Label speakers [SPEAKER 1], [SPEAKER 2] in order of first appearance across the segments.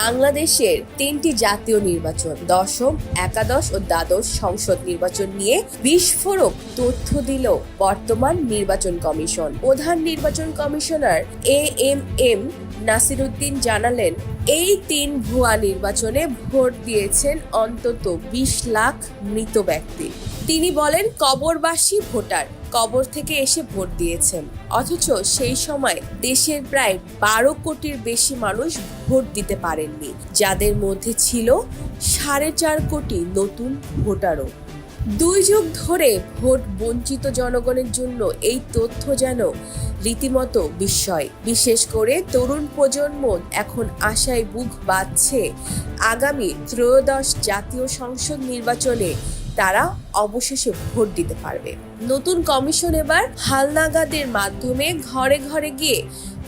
[SPEAKER 1] বাংলাদেশের তিনটি জাতীয় নির্বাচন, দশম, একাদশ ও দ্বাদশ সংসদ নির্বাচন নিয়ে বিস্ফোরক তথ্য দিল বর্তমান নির্বাচন কমিশন। প্রধান নির্বাচন commissioner A M M Nasiruddin জানালেন, এই তিন ভুয়া নির্বাচনে ভোট দিয়েছেন অন্তত বিশ লাখ মৃত ব্যক্তি। তিনি বলেন, কবরবাসী ভোটার। কবর থেকে এসে ভোট দিয়েছেন। অথচ সেই সময় দেশের প্রায় বারো কোটির বেশি মানুষ ভোট দিতে পারেননি। যাদের মধ্যে ছিল সাড়ে চার কোটি নতুন ভোটারও। দুই যুগ ধরে ভোট বঞ্চিত জনগণের জন্য এই তথ্য যেন রীতিমতো বিস্ময়। বিশেষ করে তরুণ প্রজন্ম এখন আশায় বুক বাঁধছে আগামী ত্রয়োদশ জাতীয় সংসদ নির্বাচনে তারা অবশেষে ভোট দিতে পারবে। নতুন কমিশন এবার হালনাগাদের মাধ্যমে ঘরে ঘরে গিয়ে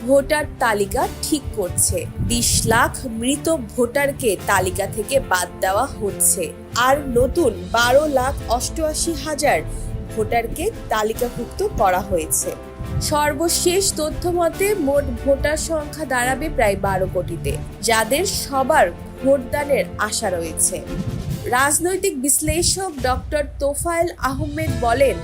[SPEAKER 1] ভোটার তালিকা ঠিক করছে। বিশ লাখ মৃত ভোটারকে তালিকা থেকে বাদ দেওয়া হচ্ছে। আর নতুন বারো লাখ অষ্টআশি হাজার ভোটারকে তালিকাভুক্ত করা হয়েছে। সর্বশেষ তথ্য মতে মোট ভোটার সংখ্যা দাঁড়াবে প্রায় বারো কোটিতে, যাদের সবার ভোটদানের আশা রয়েছে। রাজনৈতিক বিশ্লেষক ডক্টর তোফায়েল আহমেদ বলেন,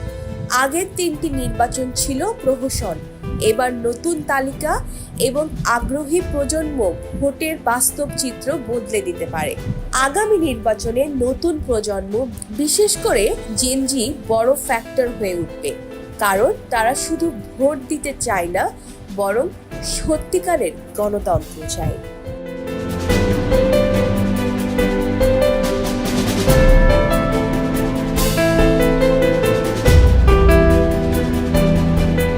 [SPEAKER 1] আগের তিনটি নির্বাচন ছিল প্রহসন। এবার নতুন তালিকা এবং আগ্রহী প্রজন্ম ভোটের বাস্তব চিত্র বদলে দিতে পারে। আগামী নির্বাচনে নতুন প্রজন্ম, বিশেষ করে জেনজি বড় ফ্যাক্টর হয়ে উঠবে। কারণ তারা শুধু ভোট দিতে চায় না, বরং সত্যিকারের গণতন্ত্র চায়।